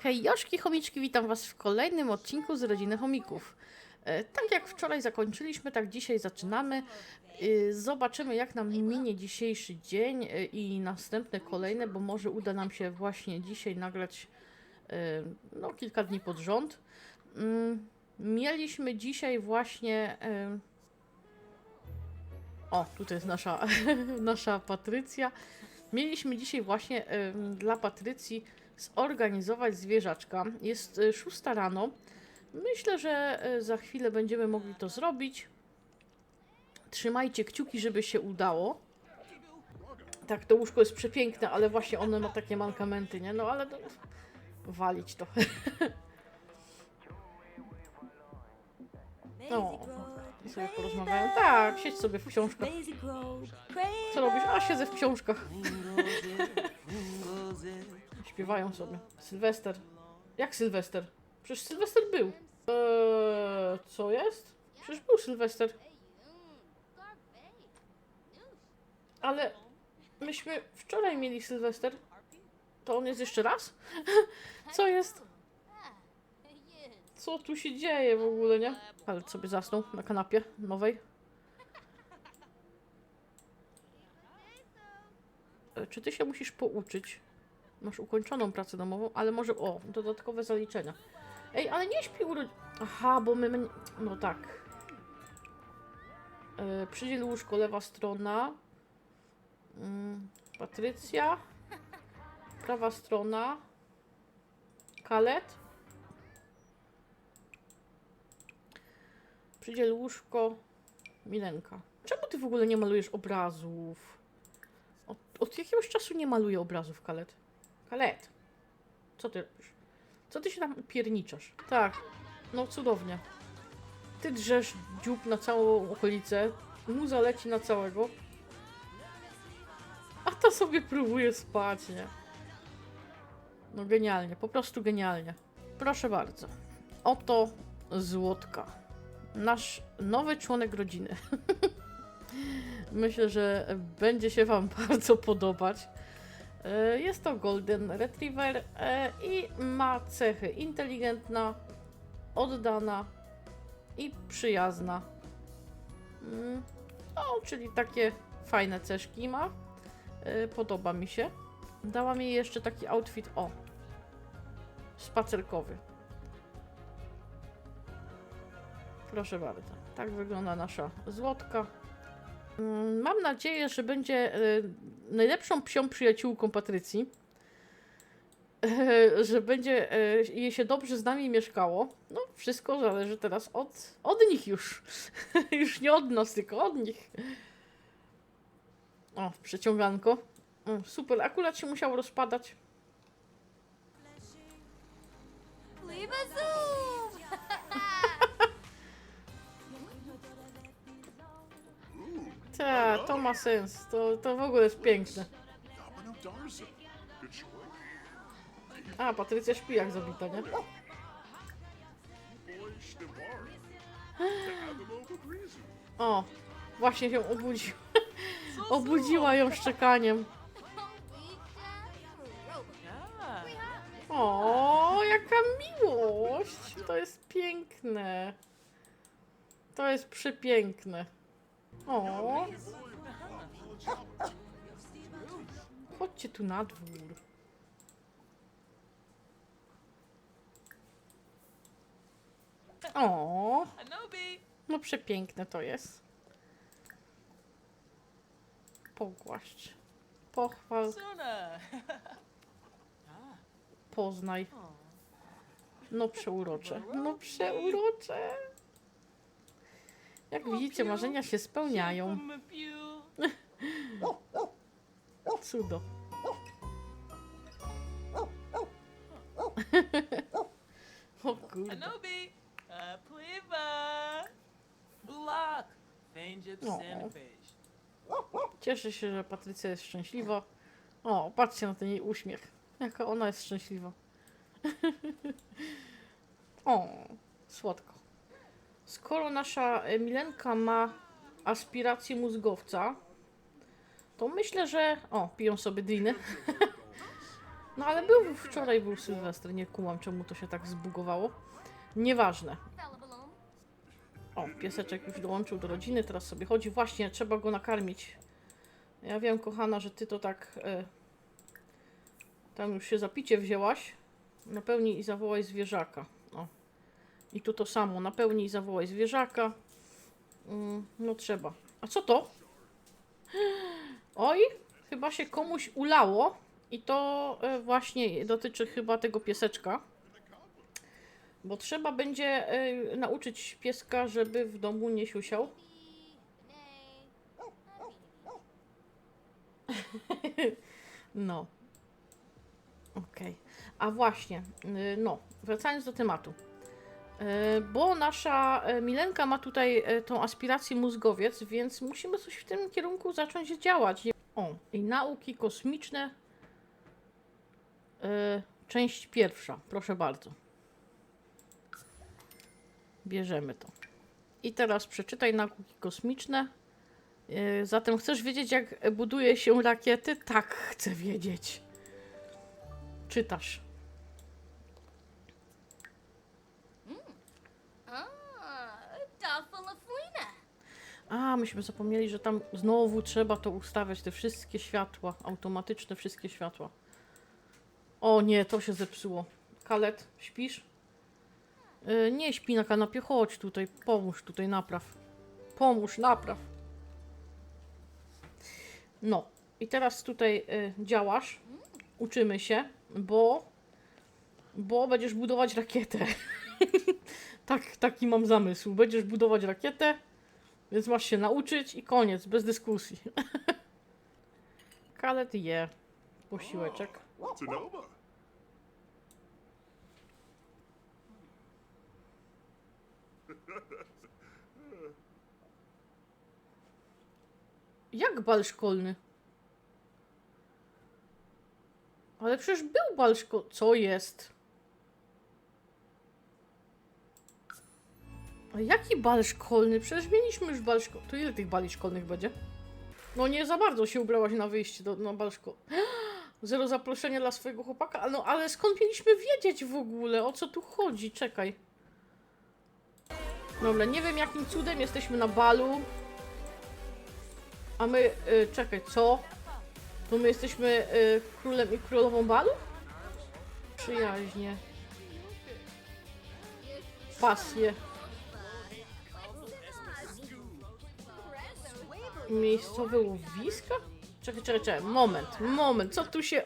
Hej, Joszki Chomiczki, witam Was w kolejnym odcinku z Rodziny Chomików. E, Tak jak wczoraj zakończyliśmy, tak dzisiaj zaczynamy. E, Zobaczymy, jak nam minie dzisiejszy dzień e, i następne kolejne, bo może uda nam się właśnie dzisiaj nagrać no, kilka dni pod rząd. Mm, Mieliśmy dzisiaj właśnie. O, tutaj jest nasza, nasza Patrycja. Mieliśmy dzisiaj właśnie dla Patrycji zorganizować zwierzaczka. Jest e, 6 rano. Myślę, że e, za chwilę będziemy mogli to zrobić. Trzymajcie kciuki, żeby się udało. Tak, to łóżko jest przepiękne, ale właśnie ono ma takie mankamenty, nie? No ale to... walić to. O, I sobie porozmawiają. Tak, siedź sobie w książkach. Co robisz? A, siedzę w książkach. Śpiewają sobie. Sylwester. Jak Sylwester? Przecież Sylwester był. Eee, co jest? Przecież był Sylwester. Ale myśmy wczoraj mieli Sylwester. To on jest jeszcze raz? Co jest? Co tu się dzieje w ogóle, nie? Ale sobie zasnął na kanapie nowej. E, Czy ty się musisz pouczyć? Masz ukończoną pracę domową, ale może. O, dodatkowe zaliczenia. Ej, ale nie śpi urodzi... Aha, bo my. No tak. E, przydziel łóżko, lewa strona. Mm, Patrycja. Prawa strona. Kalet. Przydziel łóżko. Milenka. Czemu ty w ogóle nie malujesz obrazów? Od, od jakiegoś czasu nie maluję obrazów, Kalet. Kalet. Co ty robisz? Co ty się tam upierniczasz? Tak, no cudownie. Ty drzesz dziób na całą okolicę, muza leci na całego, a ta sobie próbuje spać, nie? No genialnie, po prostu genialnie. Proszę bardzo. Oto Złotka. Nasz nowy członek rodziny. Myślę, że będzie się Wam bardzo podobać. E, Jest to Golden Retriever e, i ma cechy inteligentna, oddana i przyjazna. Mm, No, czyli takie fajne ceszki ma. E, Podoba mi się. Dała mi jeszcze taki outfit, o, spacerkowy. Proszę bardzo. Tak wygląda nasza złotka. Mm, Mam nadzieję, że będzie najlepszą psią przyjaciółką Patrycji. Że będzie e, jej się dobrze z nami mieszkało. No, wszystko zależy teraz od, od nich już. już nie od nas, tylko od nich. O, przeciąganko. Super, akurat się musiało rozpadać. Leave a Ta, to ma sens. To, to w ogóle jest piękne. A, Patrycja śpi jak zabita, nie? O, właśnie się obudziła. Obudziła ją szczekaniem. O, jaka miłość! To jest piękne. To jest przepiękne. O. Chodźcie tu na dwór. O, no przepiękne to jest. Pogłaszcz. Pochwal, poznaj. No przeurocze. No przeurocze. Jak widzicie, marzenia się spełniają. Cudo. O kurde. Anobi! Pliva! Ulak! Fędzip O. Sanafish. Cieszę się, że Patrycja jest szczęśliwa. O, patrzcie na ten jej uśmiech. Jaka ona jest szczęśliwa. o, słodko. Skoro nasza e, Milenka ma aspirację mózgowca, to myślę, że... O, piją sobie driny. No ale był wczoraj, był Sylwester, nie kumam czemu to się tak zbugowało. Nieważne. O, pieseczek już dołączył do rodziny, teraz sobie chodzi. Właśnie, trzeba go nakarmić. Ja wiem, kochana, że ty to tak... E, tam już się za picie wzięłaś. Napełnij i zawołaj zwierzaka. I tu to samo. Napełnij i zawołaj zwierzaka. Mm, no trzeba. A co to? Oj, chyba się komuś ulało. I to e, właśnie dotyczy chyba tego pieseczka. Bo trzeba będzie e, nauczyć pieska, żeby w domu nie siusiał. No. Okej. A właśnie, y, no, wracając do tematu. Y, Bo nasza y, Milenka ma tutaj y, tą aspirację mózgowiec, więc musimy coś w tym kierunku zacząć działać. O, i nauki kosmiczne. Część pierwsza, proszę bardzo. Bierzemy to. I teraz przeczytaj nauki kosmiczne. Zatem chcesz wiedzieć, jak buduje się rakiety? Tak, chcę wiedzieć. Czytasz. A, myśmy zapomnieli, że tam znowu trzeba to ustawiać, te wszystkie światła, automatyczne wszystkie światła. O nie, to się zepsuło. Kalet, śpisz? Yy, nie śpi na kanapie, chodź tutaj, pomóż tutaj, napraw. Pomóż, napraw. No, i teraz tutaj y, działasz, uczymy się, bo, bo będziesz budować rakietę. tak, taki mam zamysł. Będziesz budować rakietę, więc masz się nauczyć i koniec, bez dyskusji. Kalet je. Posiłeczek. Jak bal szkolny? Ale przecież był bal szkolny. Co jest? A jaki bal szkolny? Przecież mieliśmy już bal szkolny. To ile tych bali szkolnych będzie? No nie za bardzo się ubrałaś na wyjście do, na bal szkolny. Zero zaproszenia dla swojego chłopaka? No ale skąd mieliśmy wiedzieć w ogóle? O co tu chodzi? Czekaj. Dobra, nie wiem jakim cudem jesteśmy na balu. A my, y, czekaj, co? To my jesteśmy y, królem i królową balu? Przyjaźnie. Pasje. Miejscowe łowiska? Czekaj, czekaj, czekaj, moment, moment, co tu się,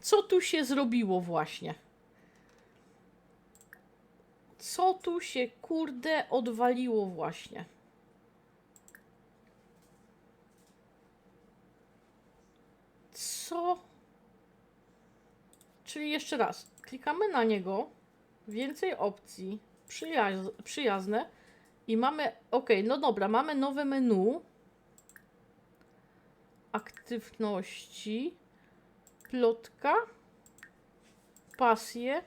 co tu się zrobiło właśnie? Co tu się, kurde, odwaliło właśnie? Co? Czyli jeszcze raz, klikamy na niego, więcej opcji, przyjaz przyjazne i mamy, ok, no dobra, mamy nowe menu, aktywności, plotka, pasje,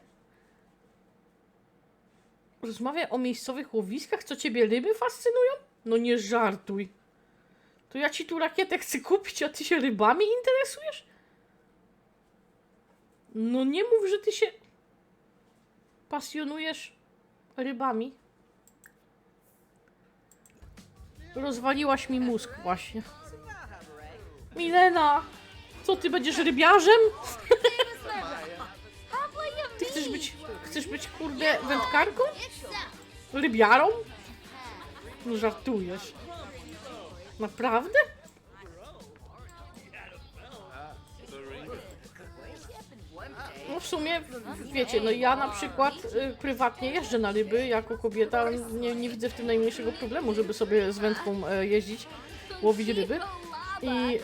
rozmawia o miejscowych łowiskach, co ciebie ryby fascynują? No nie żartuj. To ja ci tu rakietę chcę kupić, a ty się rybami interesujesz? No nie mów, że ty się pasjonujesz rybami. Rozwaliłaś mi mózg właśnie. Milena! Co ty będziesz rybiarzem? Ty chcesz być, chcesz być kurde wędkarką? Rybiarą? No żartujesz. Naprawdę? No w sumie, wiecie, no ja na przykład y, prywatnie jeżdżę na ryby jako kobieta, nie, nie widzę w tym najmniejszego problemu, żeby sobie z wędką e, jeździć, łowić ryby. I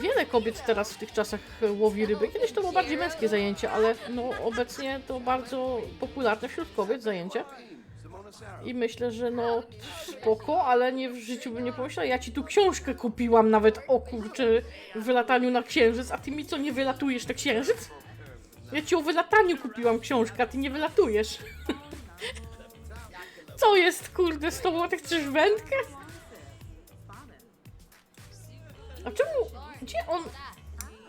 wiele kobiet teraz w tych czasach e, łowi ryby. Kiedyś to było bardziej męskie zajęcie, ale no obecnie to bardzo popularne wśród kobiet zajęcie. I myślę, że no spoko, ale nie w życiu bym nie pomyślała. Ja ci tu książkę kupiłam nawet o kurczę wylataniu na księżyc, a ty mi co nie wylatujesz na księżyc? Ja ci o wylataniu kupiłam książkę, a ty nie wylatujesz. Co jest kurde z tobą? Ty chcesz wędkę? A czemu? Gdzie on?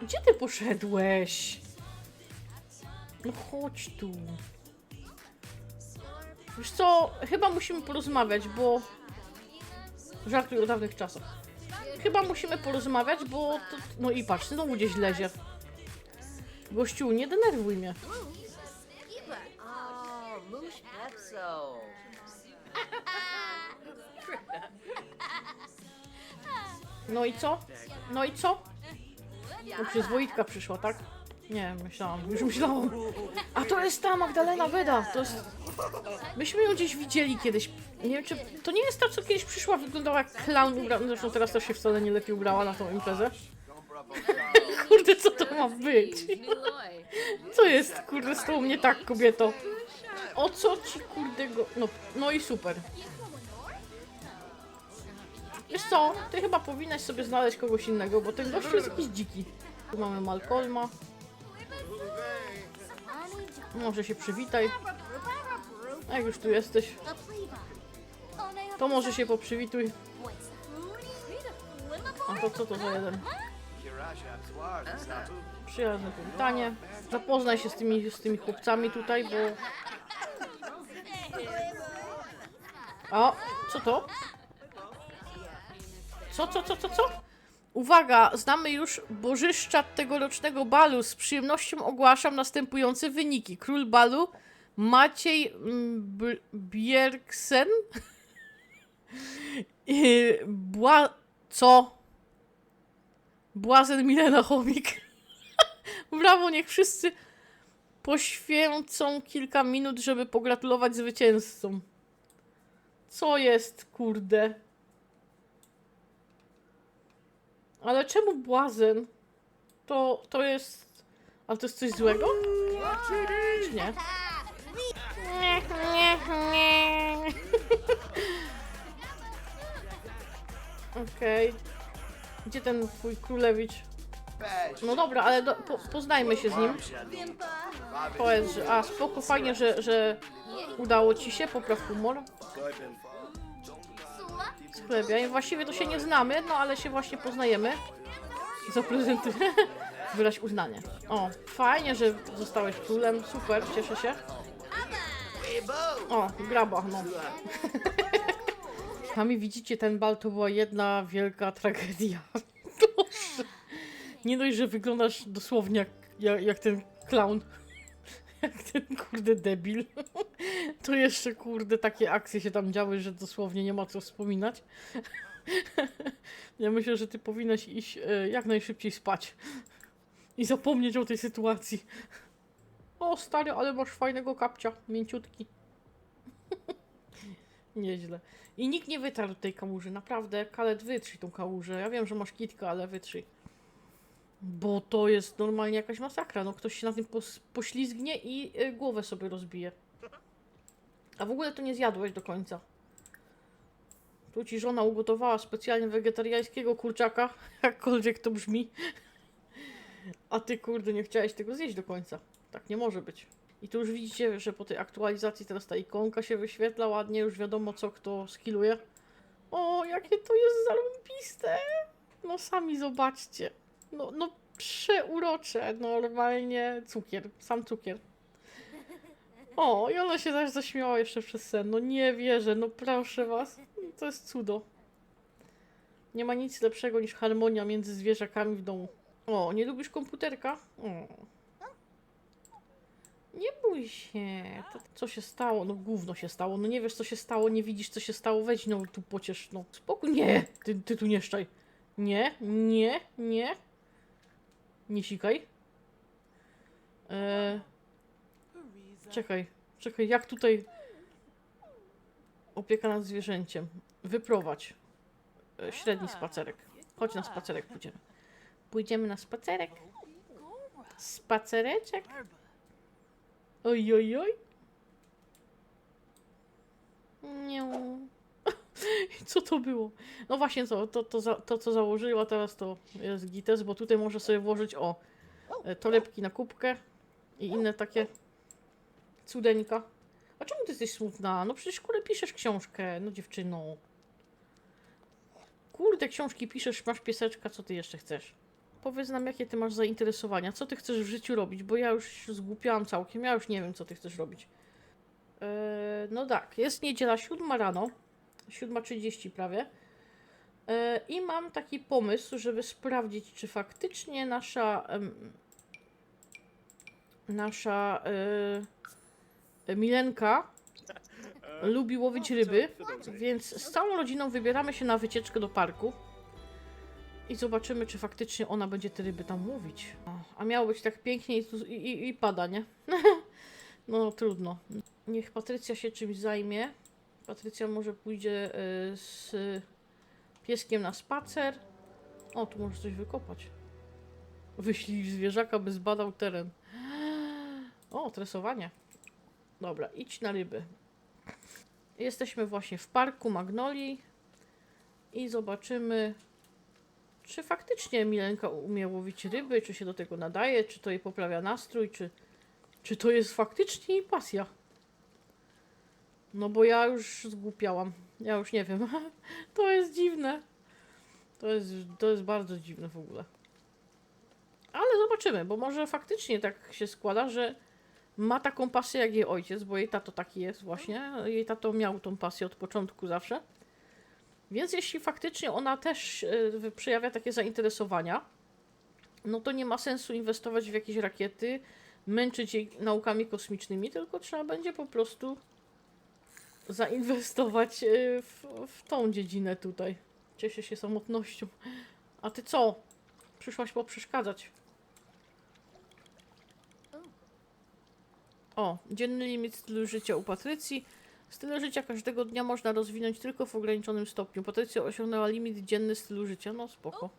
Gdzie ty poszedłeś? No chodź tu. Wiesz co, chyba musimy porozmawiać, bo... Żartuję o dawnych czasach. Chyba musimy porozmawiać, bo to... No i patrz, znowu gdzieś lezie. Gościu, nie denerwuj mnie. No i co? No i co? No przyzwoitka przyszła, tak? Nie, myślałam, już myślałam. A to jest ta Magdalena Weda, to jest... Myśmy ją gdzieś widzieli kiedyś. Nie wiem, czy... To nie jest ta, co kiedyś przyszła, wyglądała jak clown ubrana. Zresztą teraz też się wcale nie lepiej ubrała na tą imprezę. Kurde, co to ma być? Co jest, kurde, z tą mnie tak, kobieto? O co ci, kurde, go... No, no i super. Wiesz co, ty chyba powinnaś sobie znaleźć kogoś innego, bo ten gościu jest jakiś dziki. Tu mamy Malcolma. Może się przywitaj. A jak już tu jesteś, to może się poprzywituj. A to co to za jeden? Przyjazne powitanie. Zapoznaj się z tymi, z tymi chłopcami tutaj, bo... O, co to? Co, co, co, co, co? Uwaga, znamy już bożyszczat tegorocznego balu. Z przyjemnością ogłaszam następujące wyniki. Król balu Maciej mm, Bierksen. Bła... Co? Błazen Milena Chomik. Brawo, niech wszyscy poświęcą kilka minut, żeby pogratulować zwycięzcom. Co jest, kurde? Ale czemu błazen? To, to jest... Ale to jest coś złego? Czy nie? Nie, nie, nie. Okej. Gdzie ten twój królewicz? No dobra, ale do, po, poznajmy się z nim. Powiedz, że... A, spoko, fajnie, że, że udało ci się, popraw humor. Sklepiaj. Właściwie to się nie znamy, no ale się właśnie poznajemy. Zaprezentuję. Wyraź uznanie. O, fajnie, że zostałeś królem. Super, cieszę się. O, graba, no. Sami widzicie, ten bal to była jedna wielka tragedia. Boże. Nie dość, że wyglądasz dosłownie jak, jak, jak ten clown. Jak ten kurde debil. To jeszcze kurde takie akcje się tam działy, że dosłownie nie ma co wspominać. Ja myślę, że ty powinnaś iść e, jak najszybciej spać. I zapomnieć o tej sytuacji. O stary, ale masz fajnego kapcia. Mięciutki. Nieźle. I nikt nie wytarł tej kałuży. Naprawdę, Kalet wytrzyj tą kałużę. Ja wiem, że masz kitkę, ale wytrzyj. Bo to jest normalnie jakaś masakra. No ktoś się na tym poślizgnie i y, głowę sobie rozbije. A w ogóle to nie zjadłeś do końca. Tu ci żona ugotowała specjalnie wegetariańskiego kurczaka, jakkolwiek to brzmi. A ty kurde nie chciałeś tego zjeść do końca. Tak nie może być. I tu już widzicie, że po tej aktualizacji teraz ta ikonka się wyświetla ładnie, już wiadomo co kto skilluje. O, jakie to jest zarąbiste! No sami zobaczcie. No, no przeurocze, normalnie cukier, sam cukier. O, i ona się też zaśmiała jeszcze przez sen. No nie wierzę, no proszę was. To jest cudo. Nie ma nic lepszego niż harmonia między zwierzakami w domu. O, nie lubisz komputerka? O. Nie bój się. To, co się stało? No gówno się stało. No nie wiesz co się stało, nie widzisz co się stało. Weź no tu pociesz, no. Spokój. Nie, ty, ty tu nie szczaj. Nie, nie, nie. Nie sikaj. Eee, czekaj, czekaj, jak tutaj opieka nad zwierzęciem. Wyprowadź. E, średni spacerek. Chodź na spacerek pójdziemy. Pójdziemy na spacerek. Spacereczek. Oj, oj, oj. Nie. Co to było? No właśnie, co, to, to, za, to co założyła teraz to jest gites, bo tutaj może sobie włożyć o e, torebki na kubkę i inne takie cudeńka. A czemu ty jesteś smutna? No przecież kurde piszesz książkę, no dziewczyno. Kurde, książki piszesz, masz pieseczka, co ty jeszcze chcesz? Powiedz nam, jakie ty masz zainteresowania, co ty chcesz w życiu robić, bo ja już zgłupiałam całkiem, ja już nie wiem, co ty chcesz robić. Eee, no tak, jest niedziela 7 rano, 7.30 prawie. Eee, I mam taki pomysł, żeby sprawdzić, czy faktycznie nasza em, nasza e, Milenka lubi łowić ryby, więc z całą rodziną wybieramy się na wycieczkę do parku i zobaczymy, czy faktycznie ona będzie te ryby tam łowić. A miało być tak pięknie i, i, i pada, nie? no trudno. Niech Patrycja się czymś zajmie. Patrycja może pójdzie e, z pieskiem na spacer. O, tu możesz coś wykopać. Wyślij zwierzaka, by zbadał teren. O, tresowanie. Dobra, idź na ryby. Jesteśmy właśnie w parku Magnolii i zobaczymy, czy faktycznie Milenka umie łowić ryby, czy się do tego nadaje, czy to jej poprawia nastrój, czy, czy to jest faktycznie jej pasja. No bo ja już zgłupiałam. Ja już nie wiem. To jest dziwne. To jest, to jest bardzo dziwne w ogóle. Ale zobaczymy, bo może faktycznie tak się składa, że ma taką pasję jak jej ojciec, bo jej tato taki jest właśnie. Jej tato miał tą pasję od początku zawsze. Więc jeśli faktycznie ona też e, przejawia takie zainteresowania, no to nie ma sensu inwestować w jakieś rakiety, męczyć jej naukami kosmicznymi, tylko trzeba będzie po prostu zainwestować e, w, w tą dziedzinę tutaj. Cieszę się samotnością. A ty co? Przyszłaś poprzeszkadzać. O, dzienny limit stylu życia u Patrycji. Styl życia każdego dnia można rozwinąć tylko w ograniczonym stopniu. Patrycja osiągnęła limit dzienny stylu życia. No spoko.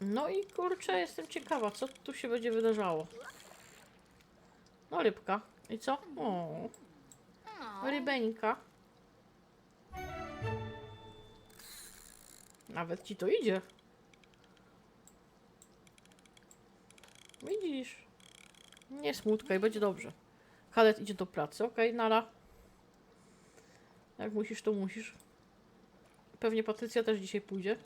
No i kurczę, jestem ciekawa, co tu się będzie wydarzało. No rybka. I co? O, rybeńka. Nawet ci to idzie. Widzisz? Nie smutkaj, będzie dobrze. Kalet idzie do pracy, okej, nara. Jak musisz, to musisz. Pewnie Patrycja też dzisiaj pójdzie.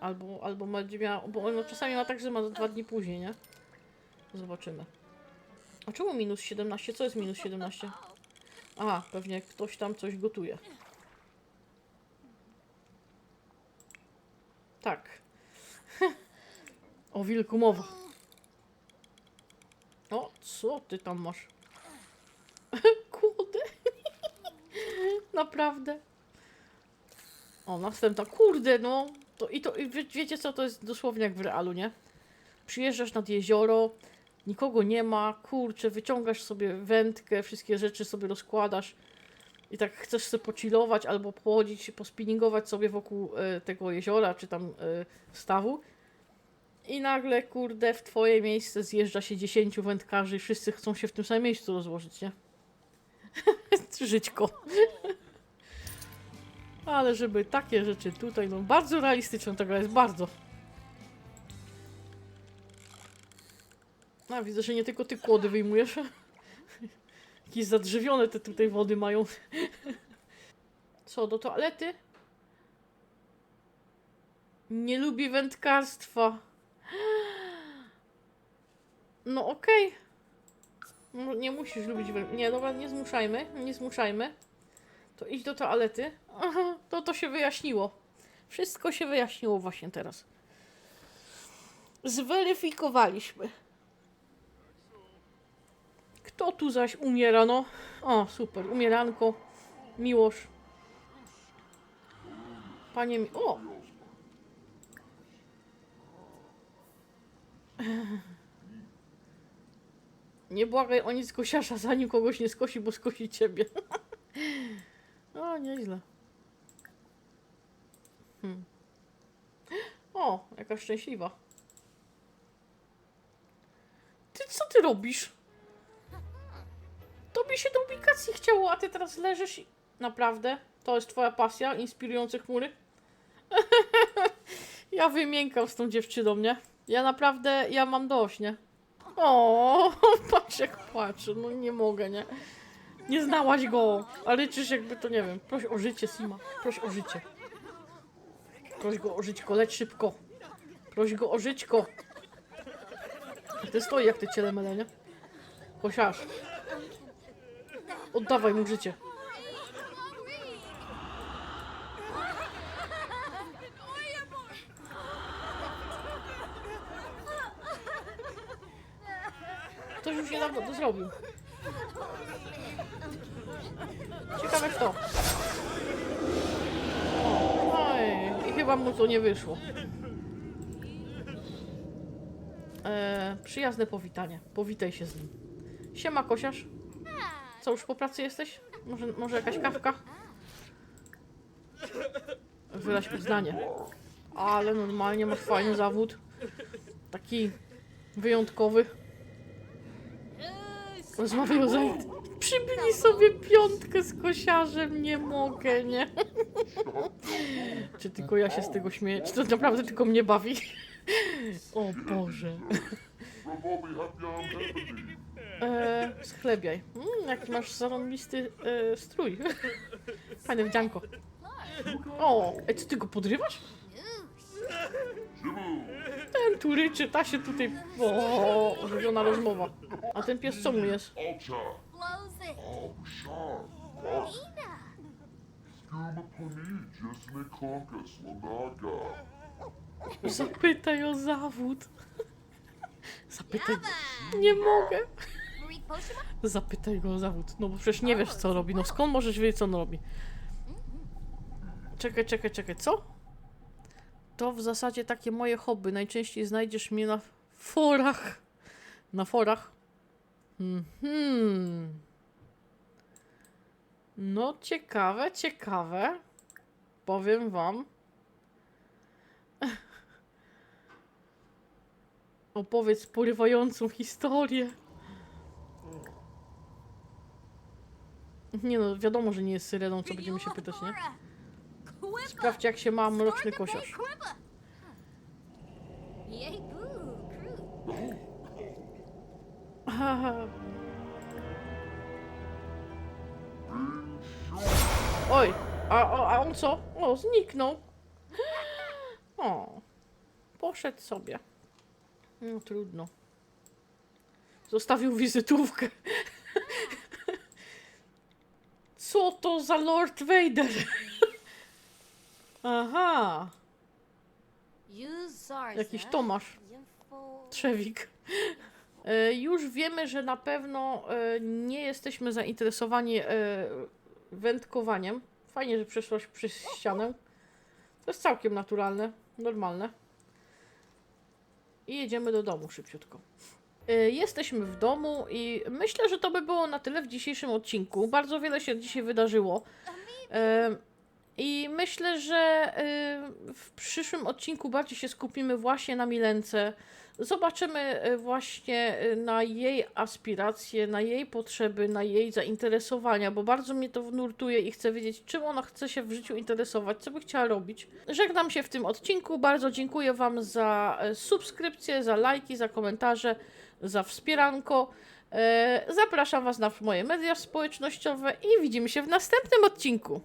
Albo, albo będzie miała, bo ono czasami ma tak, że ma dwa dni później, nie? Zobaczymy. A czemu minus 17? Co jest minus 17? Aha, pewnie ktoś tam coś gotuje. Tak. o wilku mowa. O, co ty tam masz? Kurde. Naprawdę. O, następna. Kurde, no. To, I to, i wie, wiecie co, to jest dosłownie jak w realu, nie? Przyjeżdżasz nad jezioro, nikogo nie ma, kurczę, wyciągasz sobie wędkę, wszystkie rzeczy sobie rozkładasz i tak chcesz sobie pocilować albo pochodzić, pospinningować sobie wokół e, tego jeziora, czy tam e, stawu i nagle, kurde, w twoje miejsce zjeżdża się 10 wędkarzy i wszyscy chcą się w tym samym miejscu rozłożyć, nie? Żyćko. Ale żeby takie rzeczy tutaj, no bardzo realistyczna ta gra jest, bardzo. A, widzę, że nie tylko ty kłody wyjmujesz. Jakieś zadrzewione te tutaj wody mają. Co, do toalety? Nie lubi wędkarstwa. No okej. No, Nie musisz lubić. Nie, dobra, nie zmuszajmy, nie zmuszajmy. To idź do toalety. Aha, to to się wyjaśniło. Wszystko się wyjaśniło właśnie teraz. Zweryfikowaliśmy. Kto tu zaś umiera, no? O, super, umieranko. Miłosz. Panie mi... O! Nie błagaj o nic kosiarza, zanim kogoś nie skosi, bo skosi ciebie. o, nieźle. Hmm. O, jaka szczęśliwa. Ty, co ty robisz? Tobie się do ubikacji chciało, a ty teraz leżysz i... Naprawdę? To jest twoja pasja? Inspirujące chmury? ja wymiękam z tą dziewczyną, nie? Ja naprawdę, ja mam dość, nie? O, patrz jak płacze, no nie mogę, nie? Nie znałaś go, a ryczysz jakby to, nie wiem, proś o życie, Sima, proś o życie. Proś go o życie, leć szybko. Proś go o żyćko. Ty stoi jak te cielemele, nie? Kosiarz. Oddawaj mu życie. Niedawno to zrobił. Ciekawe kto. Oj, i chyba mu to nie wyszło. E, przyjazne powitanie. Powitaj się z nim. Siema, kosiarz. Co, już po pracy jesteś? Może, może jakaś kawka? Wyraź uznanie. Ale normalnie masz fajny zawód. Taki wyjątkowy. Rozmawiaj o zajęt. Przybili sobie piątkę z kosiarzem, nie mogę, nie? Czy tylko ja się z tego śmieję? Czy to naprawdę tylko mnie bawi? O Boże. E, schlebiaj. Mm, jaki masz zarąbisty e, strój. Fajne wdzianko. O, ej, co ty go podrywasz? Tu ryczy, ta się tutaj... O, ożywiona rozmowa. A ten pies co mu jest? Zapytaj o zawód. Zapytaj. Nie mogę. Zapytaj go o zawód. No bo przecież nie wiesz co robi. No skąd możesz wiedzieć co on robi? Czekaj, czekaj, czekaj. Co? To w zasadzie takie moje hobby. Najczęściej znajdziesz mnie na forach. Na forach. Mhm. No ciekawe, ciekawe. Powiem wam. Opowiedz porywającą historię. Nie no, wiadomo, że nie jest syreną, co będziemy się pytać, nie? Sprawdź jak się ma mroczny kosiarz. Oj, a, a, a on co? O, zniknął. O, poszedł sobie. No trudno. Zostawił wizytówkę. Co to za Lord Vader? Aha, jakiś Tomasz. Trzewik. E, Już wiemy, że na pewno e, nie jesteśmy zainteresowani e, wędkowaniem. Fajnie, że przeszłaś przez ścianę. To jest całkiem naturalne, normalne. I jedziemy do domu szybciutko. E, Jesteśmy w domu i myślę, że to by było na tyle w dzisiejszym odcinku. Bardzo wiele się dzisiaj wydarzyło. E, I myślę, że e, w przyszłym odcinku bardziej się skupimy właśnie na Milence. Zobaczymy e, właśnie e, na jej aspiracje, na jej potrzeby, na jej zainteresowania, bo bardzo mnie to nurtuje i chcę wiedzieć, czym ona chce się w życiu interesować, co by chciała robić. Żegnam się w tym odcinku. Bardzo dziękuję Wam za e, subskrypcję, za lajki, za komentarze, za wspieranko. E, Zapraszam Was na moje media społecznościowe i widzimy się w następnym odcinku.